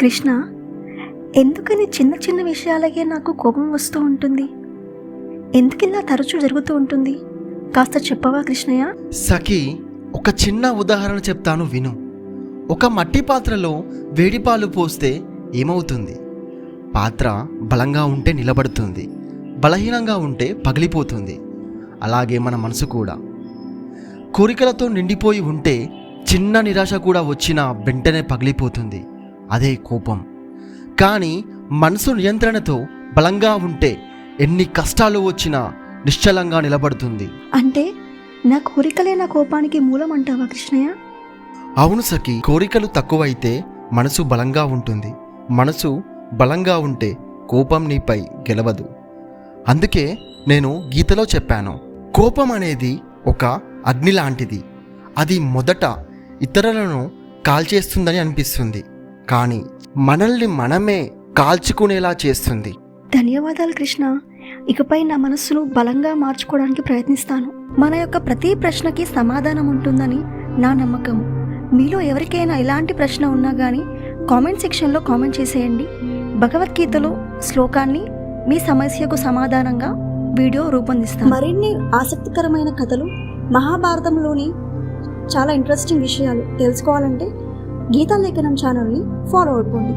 కృష్ణ ఎందుకని చిన్న చిన్న విషయాలకే నాకు కోపం వస్తూ ఉంటుంది? ఎందుకిలా తరచూ జరుగుతూ ఉంటుంది? కాస్త చెప్పవా కృష్ణయ్య? సఖి ఒక చిన్న ఉదాహరణ చెప్తాను విను. ఒక మట్టి పాత్రలో వేడి పాలు పోస్తే ఏమవుతుంది? పాత్ర బలంగా ఉంటే నిలబడుతుంది బలహీనంగా ఉంటే పగిలిపోతుంది. అలాగే మన మనసు కూడా. కోరికలతో నిండిపోయి ఉంటే చిన్న నిరాశ కూడా వచ్చినా వెంటనే పగిలిపోతుంది. అదే కోపం. కానీ మనసు నియంత్రణతో బలంగా ఉంటే ఎన్ని కష్టాలు వచ్చినా నిశ్చలంగా నిలబడుతుంది. అంటే నా కోరికలే నా కోపానికి మూలం అంటావా కృష్ణయ్య? అవును సఖి కోరికలు తక్కువైతే మనసు బలంగా ఉంటుంది. మనసు బలంగా ఉంటే కోపం నీపై గెలవదు. అందుకే నేను గీతలో చెప్పాను కోపం అనేది ఒక అగ్ని లాంటిది అది మొదట ఇతరులను కాల్చేస్తుందని అనిపిస్తుంది. కానీ మనల్ని మనమే కాల్చుకునేలా చేస్తుంది. ధన్యవాదాలు కృష్ణ. ఇకపై నా మనస్సును బలంగా మార్చుకోవడానికి ప్రయత్నిస్తాను. మన యొక్క ప్రతి ప్రశ్నకి సమాధానం ఉంటుందని నా నమ్మకం. మీలో ఎవరికైనా ఇలాంటి ప్రశ్న ఉన్నా కానీ కామెంట్ సెక్షన్లో కామెంట్ చేసేయండి. భగవద్గీతలో శ్లోకాన్ని మీ సమస్యకు సమాధానంగా వీడియో రూపొందిస్తాను. మరిన్ని ఆసక్తికరమైన కథలు మహాభారతంలోని చాలా ఇంట్రెస్టింగ్ విషయాలు తెలుసుకోవాలంటే గీతా లేఖనం ఛానల్ని ఫాలో అయిపోండి.